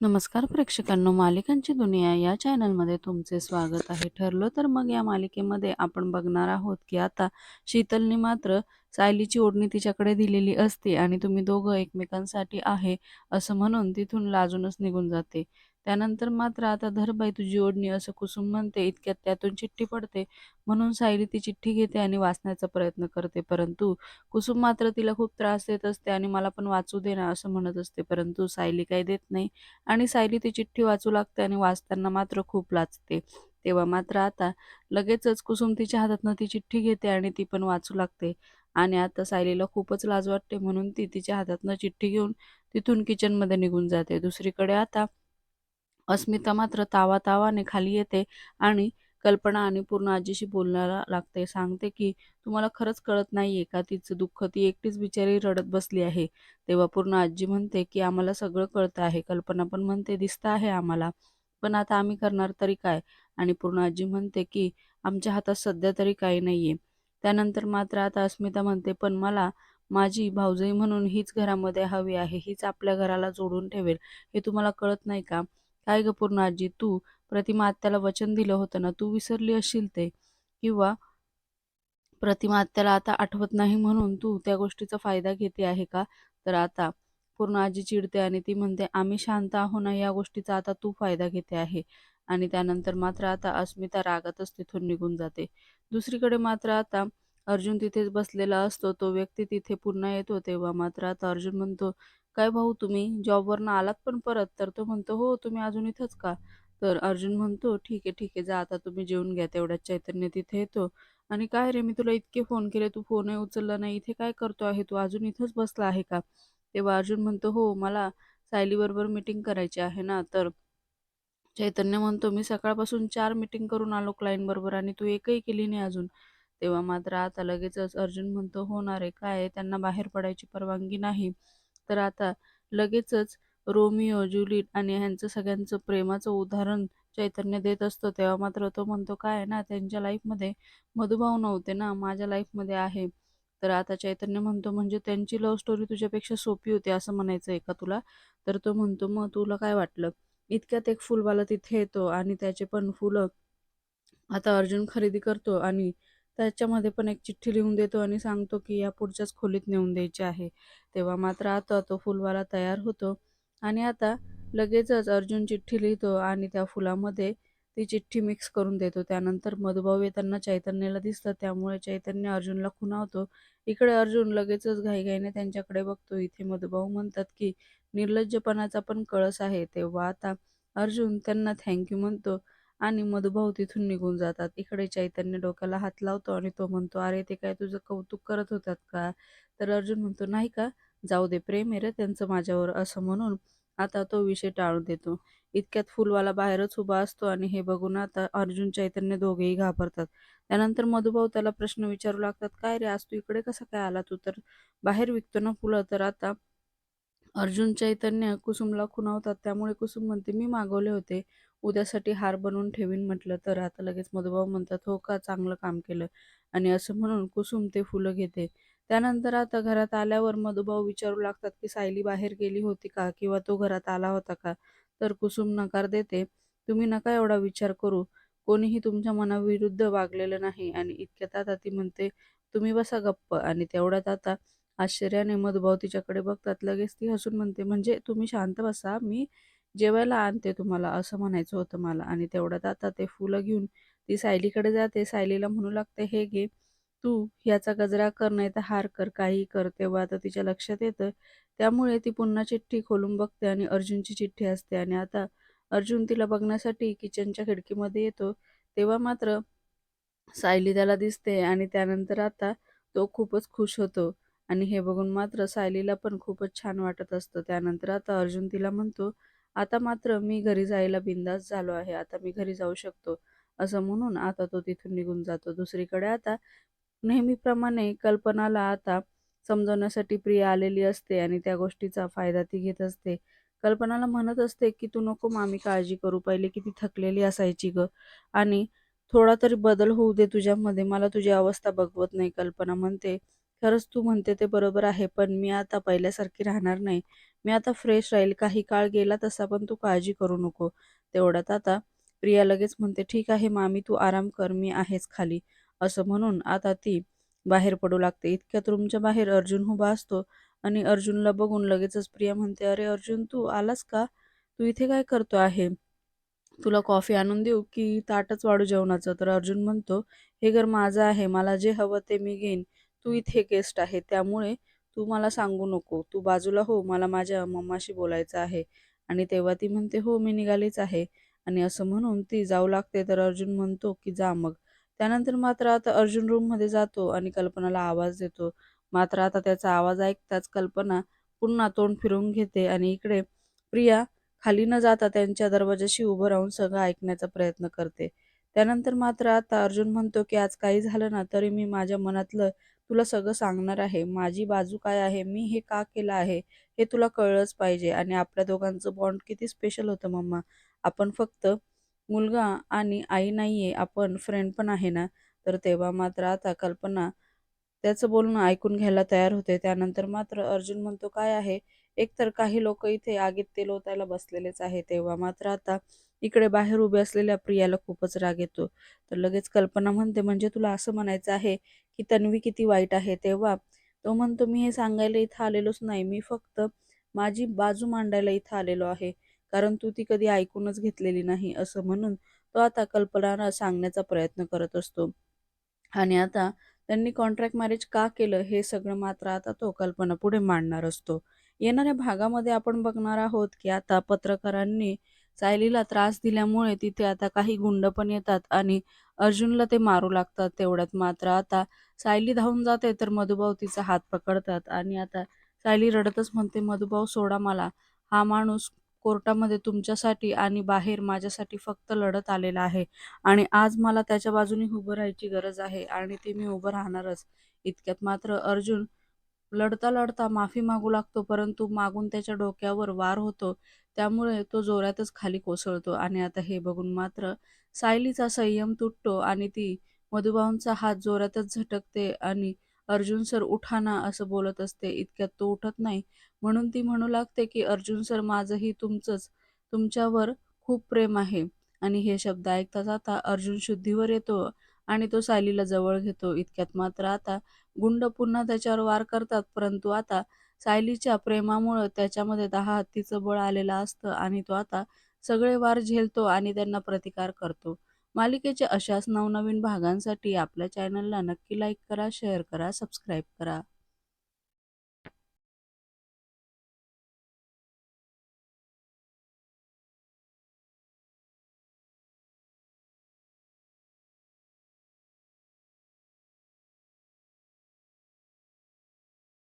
नमस्कार प्रेक्षकांनो मालिकांची दुनिया या चॅनलमध्ये तुमचे स्वागत आहे. ठरलं तर मग या मालिकेमध्ये आपण बघणार आहोत की आता शीतलने मात्र सायलीची ओढणी तिच्याकडे दिलेली असते आणि तुम्ही दोघं एकमेकांसाठी आहे असं म्हणून तिथून लाजूनच निघून जाते. त्यानंतर मात्र आता धरबाई तुझी ओढणी असं कुसुम म्हणते इतक्यात त्यातून चिठ्ठी पडते. म्हणून सायली ती चिठ्ठी घेते आणि वाचण्याचा प्रयत्न करते. परंतु कुसुम मात्र तिला खूप त्रास देत असते आणि मला पण वाचू दे ना असं म्हणत असते. परंतु सायली काही देत नाही आणि सायली ती चिठ्ठी वाचू लागते आणि वाचताना मात्र खूप लाजते. तेव्हा मात्र आता लगेचच कुसुम तिच्या हातातनं ती चिठ्ठी घेते आणि ती पण वाचू लागते. आणि आता सायलीला खूपच लाज वाटते म्हणून ती तिच्या हातातनं चिठ्ठी घेऊन तिथून किचनमध्ये निघून जाते. दुसरीकडे आता अस्मिता मात्र तावा तावाने खाली येते आणि कल्पना आणि पूर्ण आजीशी बोलायला लागते. सांगते की तुम्हाला खरंच कळत नाहीये का तिचं दुःख? ती एकटीच बिचारी रडत बसली आहे. तेव्हा पूर्ण आजी म्हणते की आम्हाला सगळं कळतं आहे. कल्पना पण म्हणते दिसतं आहे आम्हाला. पण आता आम्ही करणार तरी काय? आणि पूर्ण आजी म्हणते की आमच्या हातात सध्या तरी काही नाहीये. त्यानंतर मात्र आता अस्मिता म्हणते पण मला माझी भाऊजाई म्हणून हीच घरामध्ये हवी आहे. हीच आपल्या घराला जोडून ठेवेल. हे तुम्हाला कळत नाही का? काय ग पूर्ण आजी तू प्रतिमा आत्याला वचन दिलं होतं ना तू विसरली असशील ते. किंवा प्रतिमा आत्याला आता आठवत नाही म्हणून तू त्या गोष्टीचा फायदा घेते आहे का? तर आता पूर्ण आजी चिडते आणि ती म्हणते आम्ही शांत आहो ना या गोष्टीचा आता तू फायदा घेते आहे. आणि त्यानंतर मात्र आता अस्मिता रागातच तिथून निघून जाते. दुसरीकडे मात्र आता अर्जुन तिथेच बसलेला असतो. तो व्यक्ती तिथे पुन्हा येतो. तेव्हा मात्र आता अर्जुन म्हणतो काय भाऊ तुम्ही? जॉबवरनं आलात पण परत तर तो म्हणतो हो तुम्ही अजून इथंच का? तर अर्जुन म्हणतो ठीक आहे ठीक आहे जा आता तुम्ही जेवून घ्या तेवढ्याच चैतन्य तिथे येतो. आणि काय रे मी तुला इतके फोन केले तू फोनही उचलला नाही इथे काय करतो आहे? तू अजून इथंच बसला आहे का? तेव्हा अर्जुन म्हणतो हो मला सायलीबरोबर मीटिंग करायची आहे ना तर चैतन्य म्हणतो मी सकाळपासून चार मीटिंग करून आलो क्लायंट बरोबर आणि तू एकही केली नाही अजून. तेव्हा मात्र आता लगेचच अर्जुन म्हणतो होणार आहे काय त्यांना बाहेर पडायची परवानगी नाही. तर आता लगेचच रोमिओ जुलिट आणि ह्यांचं सगळ्यांचं प्रेमाचं उदाहरण चैतन्य देत असतो. तेव्हा मात्र तो म्हणतो काय आहे ना त्यांच्या लाईफमध्ये मधुभाव नव्हते ना माझ्या लाईफमध्ये आहे. तर आता चैतन्य म्हणतो म्हणजे त्यांची लव्ह स्टोरी तुझ्यापेक्षा सोपी होती असं म्हणायचं आहे का तुला? तर तो म्हणतो मग तुला काय वाटलं? इतक्यात एक फुलवाला तिथे येतो आणि त्याचे पण फुलं आता अर्जुन खरेदी करतो आणि त्याच्यामध्ये पण एक चिठ्ठी लिहून देतो आणि सांगतो की या पुढच्याच खोलीत नेऊन द्यायची आहे. तेव्हा मात्र आता तो फुलवाला तयार होतो आणि आता लगेचच अर्जुन चिठ्ठी लिहितो आणि त्या फुलामध्ये ती चिठ्ठी मिक्स करून देतो. त्यानंतर मधुभाऊ येताना चैतन्याला दिसतं. त्यामुळे चैतन्य अर्जुनला खुणावतो. इकडे अर्जुन लगेचच घाईघाईने त्यांच्याकडे बघतो. इथे मधुभाऊ म्हणतात की निर्लज्जपणाचा पण कळस आहे. तेव्हा आता अर्जुन त्यांना थँक्यू म्हणतो. आणि मधुभाऊ तिथून निघून जातात. इकडे चैतन्य डोक्याला हात लावतो आणि तो म्हणतो अरे ते काय तुझं कौतुक करत होतात का? तर अर्जुन म्हणतो नाही का जाऊ दे प्रेम आहे रे त्यांचं माझ्यावर असं म्हणून. आता तो विषय टाळून देतो. इतक्यात फुलवाला बाहेरच उभा असतो आणि हे बघून आता अर्जुन चैतन्य दोघेही घाबरतात. त्यानंतर मधुभाऊ त्याला प्रश्न विचारू लागतात काय रे आज तू इकडे कसा काय आला? तू तर बाहेर विकतो ना फुलं तर आता अर्जुन चैतन्य कुसुमला खुणावतात. त्यामुळे कुसुम म्हणते मी मागवले होते. उद्यासाठी हार बनवून ठेवीन म्हटलं तर आता लगेच मधुभाऊ म्हणतात हो का चांगलं काम केलं. आणि असं म्हणून कुसुम ते फुलं घेते. त्यानंतर आता घरात आल्यावर मधुभाऊ विचारू लागतात की सायली बाहेर गेली होती का किंवा तो घरात आला होता का? तर कुसुम नकार देते तुम्ही नका एवढा विचार करू. कोणीही तुमच्या मनाविरुद्ध वागलेलं नाही. आणि इतक्यात आता ती म्हणते तुम्ही बसा गप्प. आणि तेवढ्यात आता आश्चर्याने मधुभाऊ तिच्याकडे बघतात. लगेच ती हसून म्हणते म्हणजे तुम्ही शांत बसा. मी जेवायला आणते तुम्हाला असं म्हणायचं होतं मला. आणि तेवढ्यात आता ते फुलं घेऊन ती सायलीकडे जाते. सायलीला म्हणू लागते हे घे तू याचा गजरा कर नाही तर हार कर काही कर. तेव्हा आता तिच्या लक्षात येतं. त्यामुळे ती पुन्हा चिठ्ठी खोलून बघते आणि अर्जुनची चिठ्ठी असते. आणि आता अर्जुन तिला बघण्यासाठी किचनच्या खिडकीमध्ये येतो. तेव्हा मात्र सायली त्याला दिसते आणि त्यानंतर आता तो खूपच खुश होतो. आणि हे बघून मात्र सायलीला पण खूपच छान वाटत असतं. त्यानंतर आता अर्जुन तिला म्हणतो आता मात्र मी घरी जायला बिंदास झालो आहे आता मी घरी जाऊ शकतो असं म्हणून आता तो तिथून निघून जातो. दुसरीकडे आता नेहमीप्रमाणे कल्पनाला आता समजवण्यासाठी प्रिया आलेली असते आणि त्या गोष्टीचा फायदा ती घेत असते. कल्पनाला म्हणत असते की तू नको मामी काळजी करू पहिले किती थकलेली असायची ग आणि थोडा तरी बदल होऊ दे तुझ्यामध्ये मला तुझी अवस्था बघवत नाही कल्पना म्हणते. खरंच तू म्हणते ते बरोबर आहे, पण मी आता पहिल्यासारखी राहणार नाही. मी आता फ्रेश राहील. काही काळ गेला तसा, पण तू काळजी करू नको." तेवढ्यात आता प्रिया लगेच म्हणते, "ठीक आहे मामी, तू आराम कर. मी आहेच खाली." असं म्हणून आता ती बाहेर पडू लागते. इतक्यात रूमच्या बाहेर अर्जुन उभा असतो आणि अर्जुनला बघून लगेचच प्रिया म्हणते, "अरे अर्जुन, तू आलास का? तू इथे काय करतो आहे? तुला कॉफी आणून देऊ की ताटच वाढू जेवणाचं?" तर अर्जुन म्हणतो, "हे घर माझं आहे. मला जे हवं ते मी घेईन. तू इथे गेस्ट आहे, त्यामुळे तू मला सांगू नको. तू बाजूला हो, मला माझ्या मम्माशी बोलायचं आहे." आणि तेव्हा ती म्हणते, "हो, मी निघालीच आहे." आणि असं म्हणून ती जाऊ लागते, तर अर्जुन म्हणतो, की "जा मग." त्यानंतर मात्र आता अर्जुन रूममध्ये जातो आणि कल्पनाला आवाज देतो. मात्र आता त्याचा आवाज ऐकताच कल्पना पुन्हा तोंड फिरवून घेते आणि इकडे प्रिया खाली न जाता त्यांच्या दरवाजाशी उभं राहून सगळं ऐकण्याचा प्रयत्न करते. त्यानंतर मात्र आता अर्जुन म्हणतो, की "आज काही झालं ना, तरी मी माझ्या मनातलं तुला सगळं सांगणार आहे. माझी बाजू काय आहे, मी हे का केलं आहे, हे तुला कळलंच पाहिजे. आणि आपल्या दोघांचं बॉन्ड किती स्पेशल होतं मम्मा. आपण फक्त मुलगा आणि आई नाही आहे आपण फ्रेंड पण आहे ना." तर तेव्हा मात्र आता कल्पना त्याचं बोलणं ऐकून घ्यायला तयार होते. त्यानंतर मात्र अर्जुन म्हणतो, "काय आहे?" एकतर काही लोक इथे आगीत तेल ओतायला बसलेलेच आहे. तेव्हा मात्र आता इकडे बाहेर उभे असलेल्या प्रियाला खूपच राग येतो. तर लगेच कल्पना म्हणते, "म्हणजे तुला असं म्हणायचं आहे की तन्वी किती वाईट आहे?" तेव्हा तो म्हणतो, "मी हे सांगायला इथं आलेलोच नाही. मी फक्त माझी बाजू मांडायला इथं आलेलो आहे. कारण तू ती कधी ऐकूनच घेतलेली नाही." असं म्हणून तो आता कल्पनाला सांगण्याचा प्रयत्न करत असतो. आणि आता त्यांनी कॉन्ट्रॅक्ट मॅरेज का केलं हे सगळं मात्र आता तो कल्पना पुढे मांडणार असतो. येणाऱ्या भागामध्ये आपण बघणार आहोत, की आता पत्रकारांनी सायलीला त्रास दिल्यामुळे तिथे आता काही गुंड पण येतात आणि अर्जुनला ते मारू लागतात. तेवढ्यात मात्र आता सायली धावून जाते, तर मधुभाऊ तिचा हात पकडतात आणि आता सायली रडतच म्हणते, "मधुभाऊ सोडा मला. हा माणूस कोर्टामध्ये तुमच्यासाठी आणि बाहेर माझ्यासाठी फक्त लढत आलेला आहे आणि आज मला त्याच्या बाजूने उभं राहायची गरज आहे आणि ते मी उभं राहणारच." इतक्यात मात्र अर्जुन लढता लढता माफी मागू लागतो, परंतु मागून त्याच्या डोक्यावर वार होतो. त्यामुळे तो जोरातच खाली कोसळतो आणि आता हे बघून मात्र सायलीचा संयम तुटतो आणि ती मधुभाऊंचा हात जोरातच झटकते आणि "अर्जुन सर उठा ना" असं बोलत असते. इतक्यात तो उठत नाही. म्हणून ती म्हणू लागते, की "अर्जुन सर, माझंही तुमचंच तुमच्यावर खूप प्रेम आहे." आणि हे शब्द ऐकताच आता अर्जुन शुद्धीवर येतो आणि तो सायलीला जवळ घेतो. इतक्यात मात्र आता गुंड पुन्हा त्याच्यावर वार करतात, परंतु आता सायलीच्या प्रेमामुळं त्याच्यामध्ये दहा हत्तीचं बळ आलेलं असतं आणि तो आता सगळे वार झेलतो आणि त्यांना प्रतिकार करतो. मालिकेच्या अशाच नवनवीन भागांसाठी आपल्या चॅनलला नक्की लाईक करा, शेअर करा, सबस्क्राईब करा.